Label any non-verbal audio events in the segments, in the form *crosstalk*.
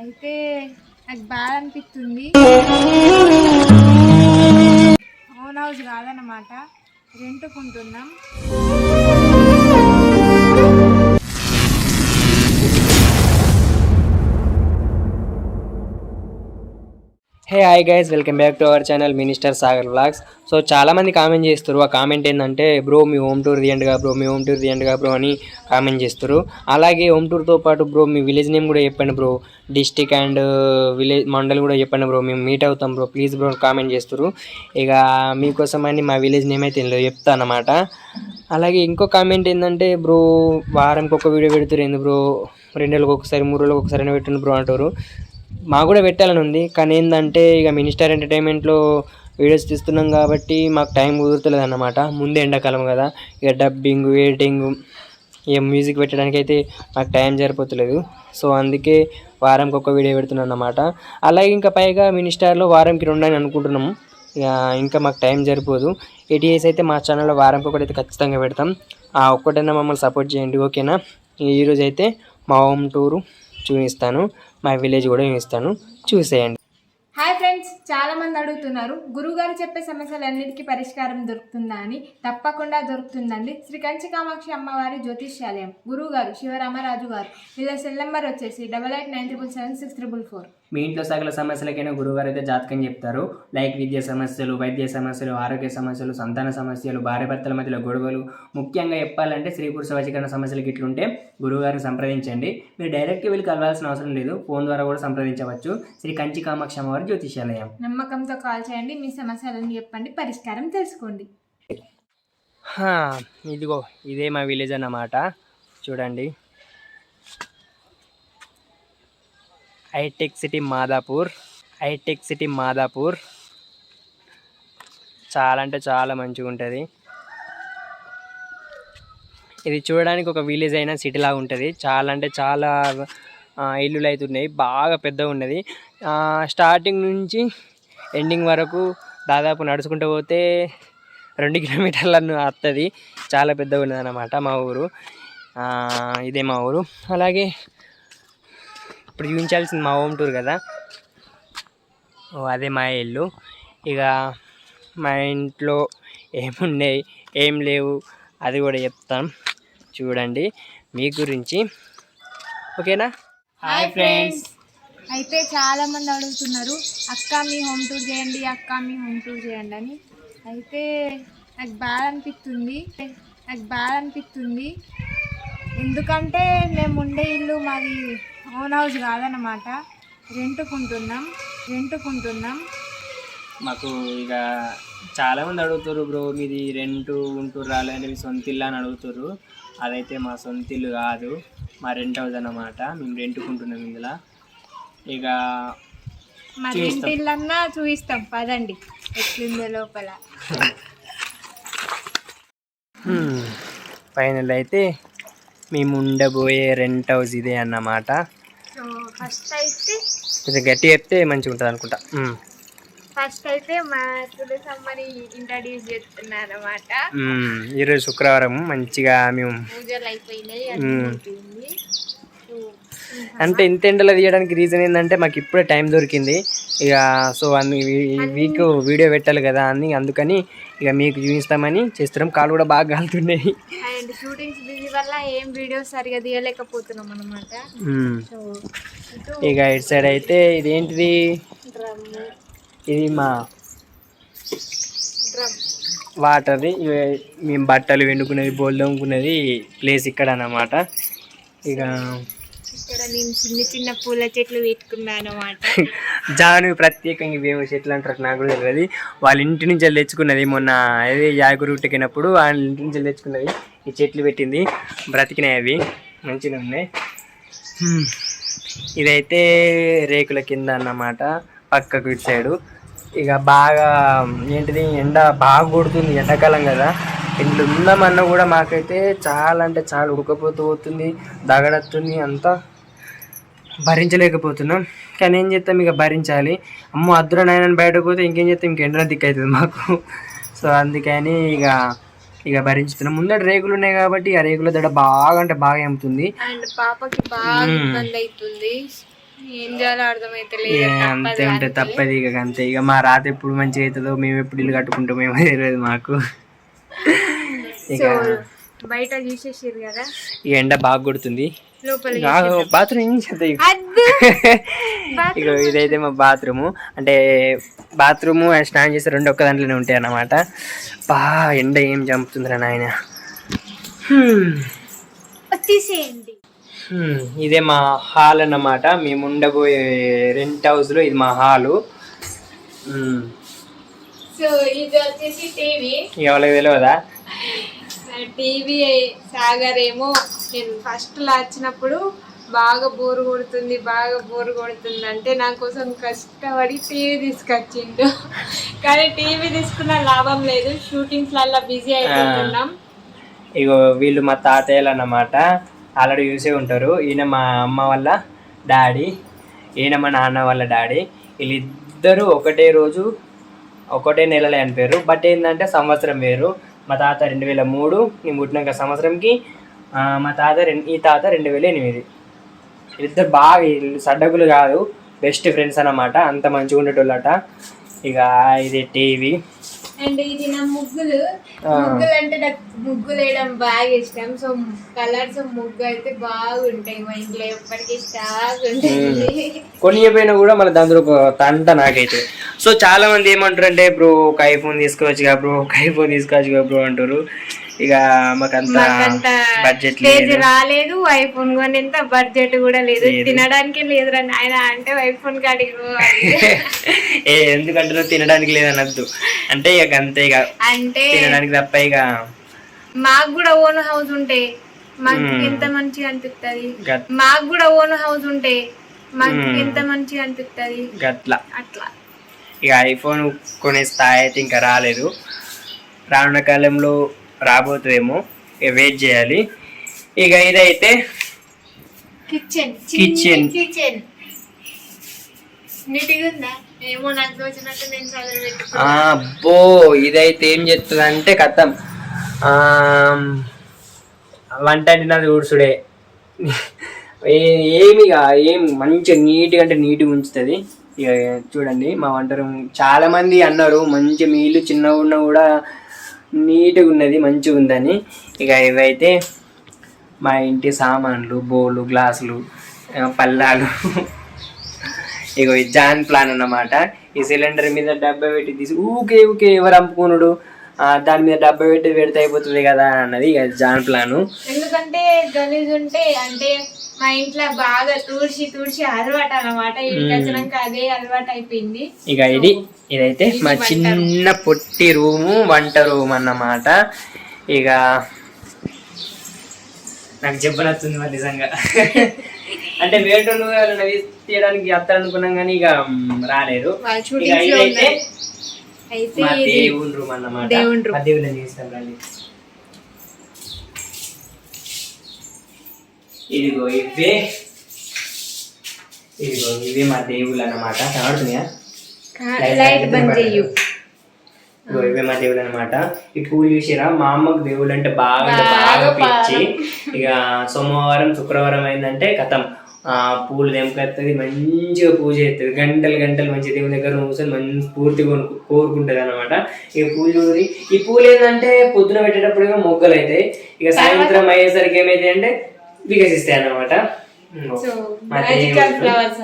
అయితే నాకు బాగా అనిపిస్తుంది. ఓన్ హౌస్ కాదనమాట రెంట్కుంటున్నాం. Hey hi guys welcome back to our channel minister Sagar blogs so చాలామంది కామెంట్ చేస్తారు ఆ కామెంట్ ఏంటంటే బ్రో మీ హోమ్ టూర్ తీయండిగా బ్రో మీ హోమ్ టూర్ తీయండిగా బ్రో అని కామెంట్ చేస్తారు అలాగే హోమ్ టూర్తో పాటు బ్రో మీ విలేజ్ నేమ్ కూడా చెప్పండి bro district and village mandal కూడా చెప్పండి బ్రో మేము మీట్ అవుతాం బ్రో ప్లీజ్ బ్రో కామెంట్ చేస్తారు ఇక మీకోసం అని మా విలేజ్ నేమ్ అయితే ఇందులో చెప్తాను అన్నమాట. అలాగే ఇంకో కామెంట్ ఏంటంటే బ్రో వారానికి ఒక వీడియో పెడుతురు ఏంది బ్రో రెండు రోజులకు ఒకసారి మూడు రోజులకు ఒకసారి అయినా పెట్టండి బ్రో అంటారు మాకు కూడా పెట్టాలని ఉంది. కానీ ఏంటంటే ఇక మినిస్టర్ ఎంటర్టైన్మెంట్లో వీడియోస్ తీస్తున్నాం కాబట్టి మాకు టైం కుదురుతలేదు అన్నమాట ముందే ఎండాకాలం కదా. ఇక డబ్బింగ్ ఎడిటింగ్ ఇక మ్యూజిక్ పెట్టడానికి అయితే నాకు టైం సరిపోతలేదు. సో అందుకే వారంకి ఒక వీడియో పెడుతున్నాను అన్నమాట అలాగే ఇంకా పైగా మినిస్టార్లో వారంకి రెండు అని అనుకుంటున్నాము. ఇక ఇంకా మాకు టైం సరిపోదు. ఏటీఎస్ అయితే మా ఛానల్లో వారంకి ఒకటి అయితే ఖచ్చితంగా పెడతాం. ఆ ఒక్కటైనా మమ్మల్ని సపోర్ట్ చేయండి. ఓకేనా? ఈరోజు అయితే మా హోమ్ టూరు చూపిస్తాను. మా విలేజ్ కూడా చూపిస్తాను చూసేయండి. హాయ్ ఫ్రెండ్స్ చాలా మంది అడుగుతున్నారు గురువుగారు చెప్పే సమస్యలన్నిటికీ పరిష్కారం దొరుకుతుందా అని. తప్పకుండా దొరుకుతుందండి. శ్రీ కంచి కామాక్షి అమ్మవారి జ్యోతిష్యాలయం. గురువుగారు శివరామరాజు గారు. వీళ్ళ సెల్ నెంబర్ వచ్చేసి double eight nine triple seven six triple four మీ ఇంట్లో సకల సమస్యలకైనా గురువుగారు అయితే జాతకం చెప్తారు. లైక్ విద్య సమస్యలు వైద్య సమస్యలు ఆరోగ్య సమస్యలు సంతాన సమస్యలు భార్య భర్తల మధ్యలో గొడవలు. ముఖ్యంగా చెప్పాలంటే స్త్రీ పురుష వశీకరణ సమస్యలకి ఇట్లుంటే గురువుగారిని సంప్రదించండి. మీరు డైరెక్ట్గా వెళ్ళి కలవాల్సిన అవసరం లేదు. ఫోన్ ద్వారా కూడా సంప్రదించవచ్చు. శ్రీ కంచి కామాక్షి అమ్మవారి జ్యోతిష్యాలయం. నమ్మకంతో కాల్ చేయండి. మీ సమస్యలను చెప్పండి. పరిష్కారం తెలుసుకోండి. ఇదిగో ఇదే మా విలేజ్ అన్నమాట. చూడండి. Hitech city Madhapur hitech city Madhapur. చాలా అంటే చాలా మంచిగా ఉంటుంది. ఇది చూడడానికి ఒక విలేజ్ అయినా సిటీ లాగా ఉంటుంది. చాలా అంటే చాలా ఇల్లులు అయితే ఉన్నాయి. బాగా పెద్దగా ఉన్నది. స్టార్టింగ్ నుంచి ఎండింగ్ వరకు దాదాపు నడుచుకుంటూ పోతే రెండు కిలోమీటర్లను వస్తుంది చాలా పెద్దగా ఉన్నది అన్నమాట మా ఊరు. ఇదే మా ఊరు. అలాగే ఇప్పుడు చూపించాల్సింది మా హోమ్ టూర్ కదా. ఓ అదే మా ఇల్లు. ఇక మా ఇంట్లో ఏమున్నాయి ఏం లేవు అది కూడా చెప్తాం. చూడండి మీ గురించి. ఓకేనా? హాయ్ ఫ్రెండ్స్ అయితే చాలామంది అడుగుతున్నారు అక్క మీ హోమ్ టూర్ చేయండి అక్క మీ హోమ్ టూర్ చేయండి అని. అయితే నాకు బాధ అనిపిస్తుంది నాకు బాధ అనిపిస్తుంది. ఎందుకంటే మేము ఉండే ఇల్లు మాది ఓన్ హౌస్ కాదన్నమాట. రెంట్కుంటున్నాం రెంట్కుంటున్నాం. మాకు ఇక చాలా మంది అడుగుతారు బ్రో మీది రెంట్ ఉంటూరు రాలేదు మీ సొంత ఇల్లు అని అడుగుతారు అదైతే మా సొంత ఇల్లు కాదు మా రెంట్ హౌస్ అన్నమాట. మేము రెంట్కుంటున్నాం ఇందులో. ఇక మా రెంట్ ఇల్లు అన్నా చూపిస్తాం పదండి ఎట్లుందో లోపల. *laughs* ఫైనల్ అయితే మేము ఉండబోయే రెంట్ హౌస్ ఇదే అన్నమాట సో ఫస్ట్ అయితే కొంచెం గట్టి చెప్తే మంచిగా ఉంటుంది అనుకుంటా. ఫస్ట్ అయితే మా తులసమ్మని ఇంట్రడ్యూస్ చేస్తున్నారు అనమాట. ఈరోజు శుక్రవారం మంచిగా మేము పూజలు అయిపోయినాయి అంటే ఇంత ఎండలో తీయడానికి రీజన్ ఏంటంటే మాకు ఇప్పుడే టైం దొరికింది. ఇక సో అన్ని వీక్ వీడియో పెట్టాలి కదా అని అందుకని ఇక మీకు చూపిస్తామని చేస్తున్నాం. కాళ్ళు కూడా బాగా కాలుతున్నాయి. అండ్ షూటింగ్స్ బిజీ వల్ల ఏం వీడియోస్ సరిగా తీయలేకపోతున్నాం అనమాట మ్మ్. సో ఇటు ఇక ఇటు సైడ్ అయితే ఇదేంటిది? ఇది మా వాటర్ది. మేము బట్టలు వెండుకునేది బోల్ దొంగుకునేది ప్లేస్ ఇక్కడ అన్నమాట ఇక ఇక్కడ నేను చిన్న చిన్న పూల చెట్లు పెట్టుకున్నాను అనమాట *laughs* జాను ప్రత్యేకంగా ఇవేమో చెట్లు అంటారు నాకు కూడా తెలియదు. వాళ్ళ ఇంటి నుంచి వెళ్ళి తెచ్చుకున్నది మొన్న అదే యాగురుట్టకినప్పుడు వాళ్ళ ఇంటి నుంచి వెళ్ళి తెచ్చుకున్నది ఈ చెట్లు పెట్టింది. బ్రతికినాయి అవి. మంచిగా ఉన్నాయి. ఇదైతే రేకుల కింద అన్నమాట. పక్కకు ఇటు సైడు. ఇక బాగా ఏంటిది? ఎండ బాగా కొడుతుంది ఎండాకాలం కదా. ఇంట్లో ఉందామన్నా కూడా మాకైతే చాలా అంటే చాలా ఉడకపోతూ పోతుంది. దగడత్తుంది అంతా. భరించలేకపోతున్నాం. కానీ ఏం చేస్తాం? ఇక భరించాలి. అమ్మో అద్దుర నాయనని బయటకు పోతే ఇంకేం చేస్తాం? ఇంక ఎండన దిక్కు అవుతుంది మాకు. సో అందుకని ఇక ఇక భరించుతున్నాం. ముందర రేకులు ఉన్నాయి కాబట్టి ఆ రేకుల దడ బాగా అంటే బాగా అమ్ముతుంది అండ్ పాపకి బాగా ఇబ్బంది అవుతుంది ఏం చేయాలో అర్థమైతే ఇక అంతే ఉంటే తప్పది ఇక అంతే. ఇక మా రాత ఎప్పుడు మంచిగా అవుతుందో మేము ఎప్పుడు ఇల్లు కట్టుకుంటాం ఏమో తెలియదు మాకు. ఇక బయట చూసేసారు కదా? ఈ ఎండ బాగా కొడుతుంది. బాత్రూమ్ ఏం చేద్దాం? ఇక. ఇదైతే మా బాత్రూము. అంటే బాత్రూము అండ్ స్నానం చేస్తే రెండు ఒక్క దాంట్లోనే ఉంటాయి అన్నమాట. బా ఎండ ఏం చంపుతుందిరా నాయన. ఇదే మా హాల్ అన్నమాట. మేము ఉండబోయే రెంట్ హౌస్లో ఇది మా హాలు. హ్మ్, సో ఇది వచ్చేసి టీవీ. ఎవరికి తెలియదా టీవీ సాగర్ ఏమో నేను ఫస్ట్ లా వచ్చినప్పుడు బాగా బోర్ కొడుతుంది బాగా బోర్ కొడుతుంది అంటే నా కోసం కష్టపడి టీవీ తీసుకొచ్చిండు. కానీ టీవీ తీసుకున్న లాభం లేదు. షూటింగ్స్ లల్లా బిజీ అయిపోతున్నాం. ఇగో వీళ్ళు మా తాతయ్యలు అన్నమాట ఆల్రెడీ చూసే ఉంటారు. ఈయన మా అమ్మ వాళ్ళ డాడీ ఈయన మా నాన్న వాళ్ళ డాడీ. వీళ్ళిద్దరూ ఒకటే రోజు ఒకటే నెలలో అనిపారు బట్ ఏంటంటే సంవత్సరం వేరు. మా తాత రెండు వేల మూడు నేను పుట్టినాక సంవత్సరంకి మా తాత రెండు ఈ తాత రెండు వేల ఎనిమిది. వీళ్ళిద్దరు బాగా వీళ్ళు సడ్డకులు కాదు బెస్ట్ ఫ్రెండ్స్ అన్నమాట అంత మంచిగా ఉండేటోళ్ళట. ఇక ఇది టీవీ. అండ్ ఇది నా ముగ్గులు ముగ్గులు అంటే నాకు ముగ్గులు వేయడం బాగా ఇష్టం. సో కలర్స్ ముగ్గు అయితే బాగుంటాయి మా ఇంట్లో ఎప్పటికీ స్టాక్ ఉంటాయి కొనియపోయినా కూడా మన దాంట్లో ఒక తంట నాకైతే. సో చాలా మంది ఏమంటారు అంటే బ్రో ఒక ఐఫోన్ తీసుకోవచ్చుగా బ్రో ఒక ఐఫోన్ తీసుకోవచ్చుగా బ్రో అంటారు. ఇక మాకంత బడ్జెట్ లేదు. రాలేదు ఐఫోన్ కొనేంత బడ్జెట్ కూడా లేదు. తినడానికి లేదురా ఆయన అంటే ఐఫోన్ కాడికి *laughs* ఏ ఎందుకంటారో తినడానికి లేదనద్దు. అంటే ఇక అంతే ఇక. అంటే తినడానికి తప్ప ఇక. మాకు కూడా ఓన్ హౌస్ ఉంటే మాకు ఎంత మంచిగా అనిపిస్తుంది మాకు కూడా ఓన్ హౌస్ ఉంటే మాకు ఎంత మంచిగా అనిపిస్తుంది గట్ల. అట్లా. ఇక ఐఫోన్ కొనే స్థాయి అయితే ఇంకా రాలేదు. రానున్న కాలంలో రాబోతుందేమో ఇక వెయిట్ చేయాలి. ఇక ఇదైతే కిచెన్. కిచెన్ ఏమో ఆ, అబ్బో ఇదైతే ఏం చెప్తుంది అంటే కథం వంట నాది ఊడ్చుడే ఏ- ఏమిగా ఏం మంచిగా నీట్గా అంటే నీట్గా ఉంచుతుంది. ఇక చూడండి మా వంట రూమ్. చాలా మంది అన్నారు మంచి మీ ఇల్లు చిన్నగా ఉన్నా కూడా నీట్గా ఉన్నది మంచిగా ఉందని ఇక ఇవైతే మా ఇంటి సామాన్లు బోలు గ్లాసులు పల్లాలు. ఇగో ఈ జాన్ ప్లాన్ అన్నమాట. ఈ సిలిండర్ మీద డబ్బా పెట్టి తీసి ఊకే ఊకే ఎవరు అమ్ముకున్నాడు దాని మీద డబ్బా పెట్టి పెడితే అయిపోతుంది కదా అన్నది ఇక జాన్ ప్లాను. ఎందుకంటే గలీజ్ ఉంటే అంటే మా ఇంట్లో బాగా తూడ్చి తూడ్చి అలవాటు అనమాట వచ్చినాక అదే అలవాటు అయిపోయింది. ఇక ఇది ఇదైతే మా చిన్న పొట్టి రూము వంట రూమ్ అన్నమాట. ఇక నాకు చెప్పనొస్తుంది మరి నిజంగా. *laughs* అంటే వేటోళ్ళు ఎవరైనా తీయడానికి వస్తారనుకున్నాం కానీ ఇక రాలేదు. ఇదైతే ఇది దేవుని రూమ్ అన్నమాట. దేవుని చేస్తాం రండి. ఇదిగో ఇవే. ఇదిగో ఇవే మా దేవుళ్ళు అన్నమాట. కనబడుతున్నాయా లైట్ బంద్ చెయ్యు. ఇవే మా దేవుళ్ళు అన్నమాట. ఈ పూలు చూసిరా? మా అమ్మకు దేవుళ్ళు అంటే బాగా అంటే బాగా పిచ్చి. ఇక సోమవారం శుక్రవారం అయిందంటే కథం. ఆ పూలు తెంపుకొస్తుంది మంచిగా పూజ చేస్తుంది గంటలు గంటలు మంచి దేవుని దగ్గర కూర్చొని మంచి పూర్తిగా కొనుక్కు- కోరుకుంటది అనమాట ఇక పూలు ఈ పూలు ఏంటంటే పొద్దున పెట్టేటప్పుడు మొగ్గలు అవుతాయి ఇక సాయంత్రం అయ్యేసరికి ఏమైతాయి అంటే వికసిస్తాయి అన్నమాట. సో మా మ్యాజికల్. ఫ్లవర్స్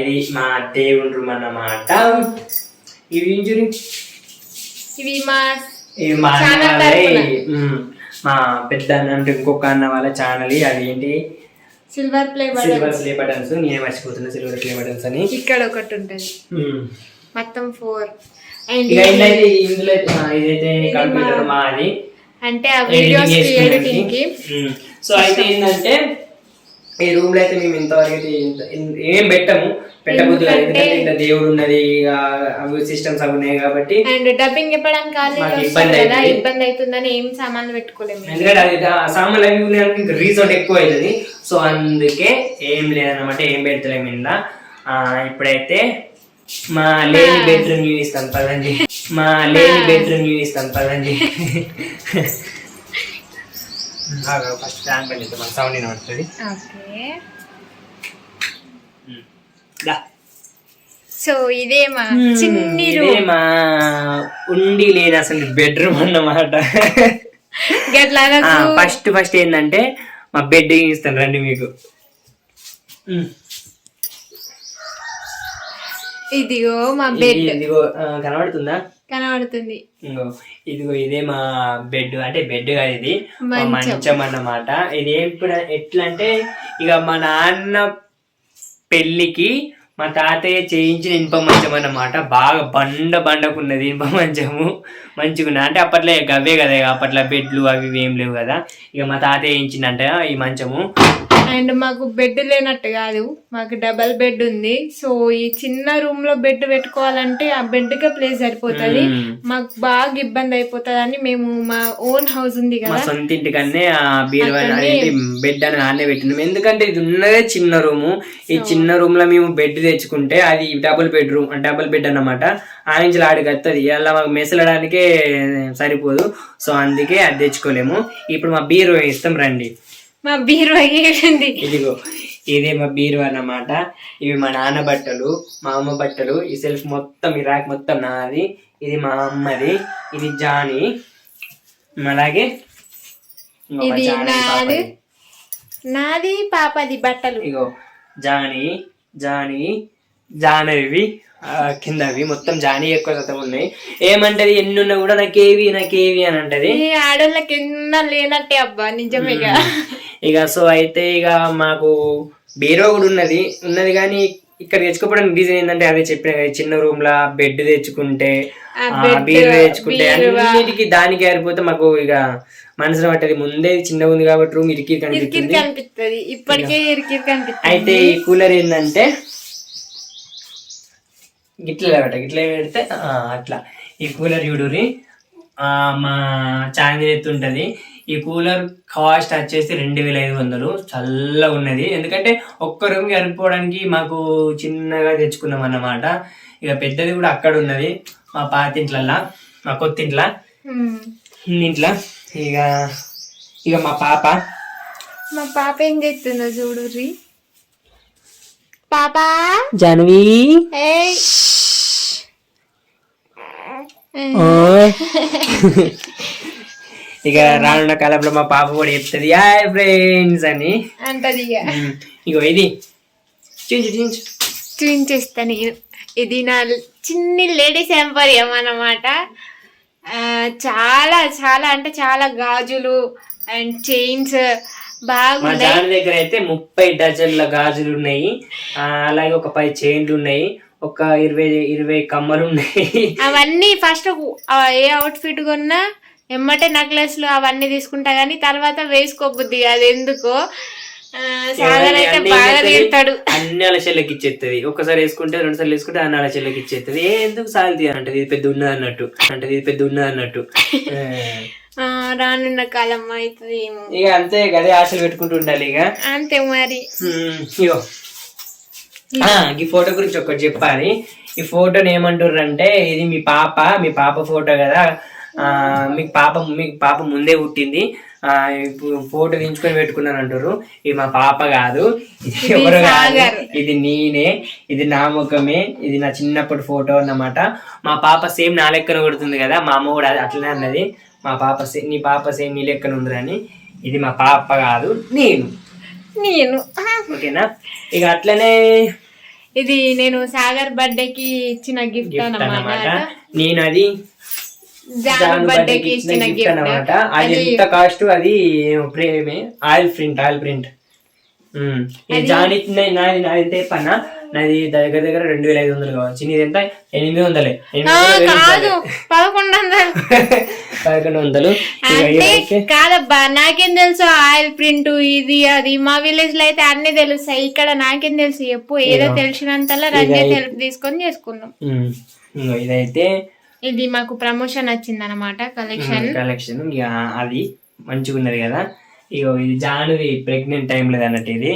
ఇది మా దేవుని రూమ్ అన్నమాట. ఇవి ఇవి మా ఇవి మా మా పెద్ద అన్న అంటే ఇంకొక అన్న వాళ్ళ ఛానల్. అది ఏంటి? Silver play silver play buttons నేనే మర్చిపోతున్నా సిల్వర్ ప్లే బటన్స్ అని. ఇక్కడ ఒకటి ఉంటుంది. మొత్తం ఫోర్ ఇందులో ఇదైతే కంప్యూటర్ మాది. అంటే ఆ వీడియోస్ ఎడిటింగ్కి సో అయితే ఏంటంటే ఈ రూమ్లో అయితే మేము ఇంతవరకు ఏం పెట్టము. ఎందుకంటే ఇంత దేవుడు ఉన్నది ఇక అవి సిస్టమ్స్ అవి ఉన్నాయి కాబట్టి అండ్ డబ్బింగ్ మాకు వస్తుంది ఇబ్బంది అవుతుందని ఏం సామాన్లు పెట్టుకోలేము ఎందుకంటే అది సామాన్లు అవి ఉన్నాయనుకో ఇంకా రీసౌండ్ ఎక్కువ అవుతుంది సో అందుకే ఏం లేదన్నమాట ఏం పెడతలేము ఇందా. ఇప్పుడైతే మా లేని బెడ్రూమ్ చూపిస్తాం పదండి. మా లేని బెడ్రూమ్ చూపిస్తాం పదండి. *laughs* ఫస్ట్ ఫ్యాన్ మన సౌండ్ వినబడుతుంది. ఓకే దా. సో ఇదే మా చిన్ని ఇదే రూమ్ మా ఉండి లేని అసలు బెడ్రూమ్ అన్నమాట. ఫస్ట్ ఫస్ట్ ఏంటంటే మా బెడ్ ఇస్తాను రండి మీకు. ఉమ్. ఇదిగో మా బెడ్ ఇది- ఇదిగో కనబడుతుందా? కనబడుతుంది. ఇదిగో ఇదే మా బెడ్ అంటే బెడ్ కాదు ఇది. మంచం. అన్నమాట. ఇది ఎప్పుడు ఎట్లా అంటే ఇక మా నాన్న పెళ్ళికి మా తాతయ్య చేయించిన ఇనుప మంచం అన్నమాట. బాగా బండ బండకున్నది ఇనుప మంచము. మంచిగున్నా అంటే అప్పట్లో అవే కదా ఇక అప్పట్లో బెడ్లు అవి ఏం లేవు కదా. ఇక మా తాతయ్య వేయించిందంట ఈ మంచము. అండ్ మాకు బెడ్ లేనట్టు కాదు. మాకు డబల్ బెడ్ ఉంది. సో ఈ చిన్న రూమ్లో బెడ్ పెట్టుకోవాలంటే ఆ బెడ్ కే ప్లేస్ సరిపోతుంది. మాకు బాగా ఇబ్బంది అయిపోతుంది అని మేము మా ఓన్ హౌస్ ఉంది కదా. సొంత ఇంటికన్నే బెడ్ అని ఆడనే పెట్టినాం. ఎందుకంటే ఇది ఉన్నదే చిన్న రూము. ఈ చిన్న రూమ్లో మేము బెడ్ తెచ్చుకుంటే అది double bed room double bed అన్నమాట. ఆ నుంచి ఆడికి వస్తుంది అలా మాకు మెసలడానికే సరిపోదు. సో అందుకే అది తెచ్చుకోలేము. ఇప్పుడు మా బీరువా ఇస్తాం రండి. మా బీరువా ఉంది ఇదిగో ఇదే మా బీరువా అన్నమాట. ఇవి మా నాన్న బట్టలు మా అమ్మ బట్టలు. ఈ సెల్ఫ్ మొత్తం ఈ ర్యాక్ మొత్తం నాది. ఇది మా అమ్మది. ఇది జానీ. అలాగే ఇంకో మా ఇది జానీ నాది. పాపది. నాది పాపది బట్టలు. ఇగో జానీ జానీ జానవి ఆ, కిందవి. మొత్తం జానీ ఎక్కువ శాతం ఉన్నాయి. ఏమంటది? ఎన్ని ఉన్నా కూడా నాకేవి నాకేవి అని అంటది. ఈ ఆడోళ్ళకి ఎన్న లేనట్టే అబ్బా నిజమేగా. ఇక సో అయితే ఇక మాకు బీరో కూడా ఉన్నది. ఉన్నది కానీ ఇక్కడ తెచ్చుకోవడానికి రీజన్ ఏంటంటే అదే చెప్పిన కదా, చిన్న రూమ్ లా బెడ్ తెచ్చుకుంటే బీరో తెచ్చుకుంటే. అన్నిటికి దానికి ఆరిపోతే మాకు ఇక మనసులో పట్టది ముందే చిన్నగా ఉంది కాబట్టి రూమ్ ఇరికి కనిపిస్తుంది. ఇప్పటికే ఇరికిరి కనిపిస్తుంది. అయితే ఈ కూలర్ ఏంటంటే గిట్ల పెట్ట గిట్ల పెడితే అట్లా. ఈ కూలర్ చూడురి ఆ, మా ఛానల్ ఎత్తుంటది ఈ కూలర్ కాస్ట్ వచ్చేసి రెండు వేల ఐదు వందలు. చల్లగా ఉన్నది. ఎందుకంటే ఒక్క రూమ్కి అరిపోవడానికి మాకు చిన్నగా తెచ్చుకున్నాం అన్నమాట. ఇక పెద్దది కూడా అక్కడ ఉన్నది. మా పాతింట్లల్లా మా కొత్తింట్ల. ఇంట్లో ఇక ఇక మా పాప. మా పాప ఏం చేస్తుందో చూడుర్రి పాపా? జాన్వి? *laughs* ఇక రానున్న కాలంలో మా పాప కూడా చెప్తుంది హాయ్ ఫ్రెండ్స్ అని. అంటది ఇగో ఇది. చూంచు చూంచు చూపించేస్తాను నేను. ఇది నా చిన్ని లేడీస్ ఎంపోరియం అన్నమాట. ఆ, చాలా చాలా అంటే చాలా గాజులు అండ్ చైన్స్ మా జాన్ దగ్గర అయితే ముప్పై డజన్ల గాజులు ఉన్నాయి. అలాగే ఒక పది చైన్లు ఉన్నాయి. ఒక ఇరవై ఇరవై కమ్మలు ఉన్నాయి. అవన్నీ ఫస్ట్ ఏ అవుట్ ఫిట్ కొన్నా ఎమ్మటే నెక్లెస్లు అవన్నీ తీసుకుంటా కానీ తర్వాత వేసుకోబుద్ది అది ఎందుకో? సాగర్ అయితే బాగా తీరుతాడు అన్ని అలా చెల్లెకి ఇచ్చేస్తుంది ఒకసారి వేసుకుంటే రెండు సార్లు వేసుకుంటే అన్ని అలా చెల్లెకి ఇచ్చేస్తుంది ఏ ఎందుకు సాగుతీ అని అంటే ఇది పెద్ద ఉన్నది అన్నట్టు. అంటే ఇది పెద్ద ఉన్నది అన్నట్టు. *laughs* రానున్న కాలం అవుతుంది ఏమో. ఇక అంతే గదే ఆశలు పెట్టుకుంటూ ఉండాలి ఇక. అంతే మరి. ఇగో. ఆ, ఈ ఫోటో గురించి ఒకటి చెప్పాలి. ఈ ఫోటోని ఏమంటారు అంటే ఇది మీ పాప మీ పాప ఫోటో కదా. మీకు పాప మీకు పాప ముందే పుట్టింది. ఆ, ఇప్పుడు ఫోటో దించుకొని పెట్టుకున్నాను అంటారు ఇది మా పాప కాదు. ఇది ఎవరు కాదు. ఇది నేనే. ఇది నా ముఖమే. ఇది నా చిన్నప్పటి ఫోటో అన్నమాట. మా పాప సేమ్ నా లెక్కన కొడుతుంది కదా. మా అమ్మ కూడా అట్లనే అన్నది. మా పాప సే నీ పాప సేమ్ నీ లెక్కన ఉందిరని ఇది మా పాప కాదు నేను. నేను. ఓకేనా? ఇక అట్లనే ఇది నేను సాగర్ బర్త్డేకి ఇచ్చిన గిఫ్ట్ అన్నమాట. నేను అది ఇచ్చిన గిఫ్ట్ గిఫ్ట్ అన్నమాట. అది ఎంత కాస్ట్ అది ప్రేమే. Oil print oil print. John ఇచ్చిన నాది నాది ఎంత చెప్పన్నా నాది దగ్గర దగ్గర రెండు వేల ఐదు వందలు కావచ్చు. నీది ఎంత? ఎనిమిది వందలే. కాదు. పదకొండు వందలు. *laughs* పదకొండు వందలు. కాదబ్బా నాకేం తెలుసు ఆయిల్ ప్రింట్ ఇది అది. మా విలేజ్లో అయితే అన్ని తెలుస్తాయి. ఇక్కడ నాకేం తెలుసు? ఎప్పు ఏదో తెలిసినంతలా రండి తెలుపు తీసుకొని ఇగో ఇదైతే ఇది మాకు ప్రమోషన్ వచ్చింది అనమాట కలెక్షన్ కలెక్షన్ ఇక అది మంచిగా ఉన్నది కదా. ఇగో ఇది జానువి ప్రెగ్నెంట్ టైం లేదు అన్నట్టు ఇది.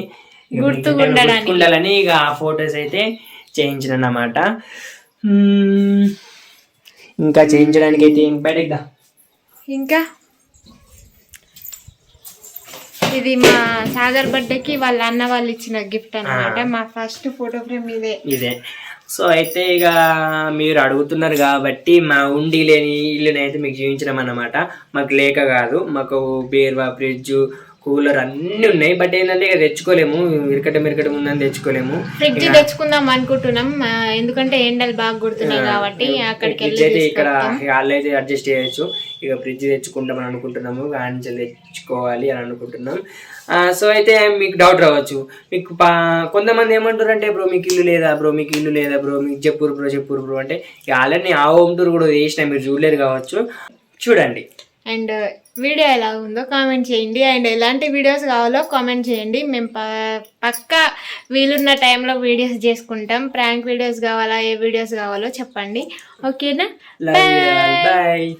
ఇక. గుర్తుకుండాలని ఇక ఆ ఫొటోస్ అయితే చేయించిన అన్నమాట. ఇంకా చేయించడానికి అయితే ఏం దా. ఇంకా? ఇది మా సాగర్ బర్త్డేకి వాళ్ళ అన్న వాళ్ళు ఇచ్చిన గిఫ్ట్ అన్నమాట. మా ఫస్ట్ ఫోటో ఫ్రేమ్ ఇదే. ఇదే. సో అయితే ఇక మీరు అడుగుతున్నారు కాబట్టి మా ఉండి లేని ఇల్లునైతే మీకు చూపించినాం అన్నమాట. మాకు లేక కాదు మాకు బీర్వా ఫ్రిడ్జ్ కూలర్ అన్నీ ఉన్నాయి బట్ ఏంటంటే ఇక తెచ్చుకోలేము ఇరకట మిరకట ఉందని తెచ్చుకోలేము. ఫ్రిడ్జ్ తెచ్చుకుందాం అనుకుంటున్నాం. ఎందుకంటే ఎండలు బాగా కొడుతున్నాయి కాబట్టి అక్కడికి ఫ్రిడ్జ్ వెళ్ళి అయితే ఇక్కడ తీసుకొస్తాం. వాళ్ళు అయితే అడ్జస్ట్ చేయొచ్చు. ఇక ఫ్రిడ్జ్ తెచ్చుకుంటామని అనుకుంటున్నాము వ్యాన్స్ తెచ్చుకోవాలి అని అనుకుంటున్నాం. సో అయితే మీకు డౌట్ రావచ్చు. మీకు పా కొంతమంది ఏమంటారు అంటే బ్రో మీకు ఇల్లు లేదా? బ్రో మీకు ఇల్లు లేదా? బ్రో మీకు చెప్పురు బ్రో చెప్పురు బ్రో అంటే ఆల్రెడీ ఆ హోమ్ టూర్ కూడా వేసిన మీరు చూడలేరు కావచ్చు. చూడండి. అండ్ వీడియో ఎలా ఉందో కామెంట్ చేయండి. అండ్ ఎలాంటి వీడియోస్ కావాలో కామెంట్ చేయండి. మేము ప- పక్కా వీలున్న టైంలో వీడియోస్ చేసుకుంటాం. ప్రాంక్ వీడియోస్ కావాలా ఏ వీడియోస్ కావాలో చెప్పండి. ఓకేనా? బాయ్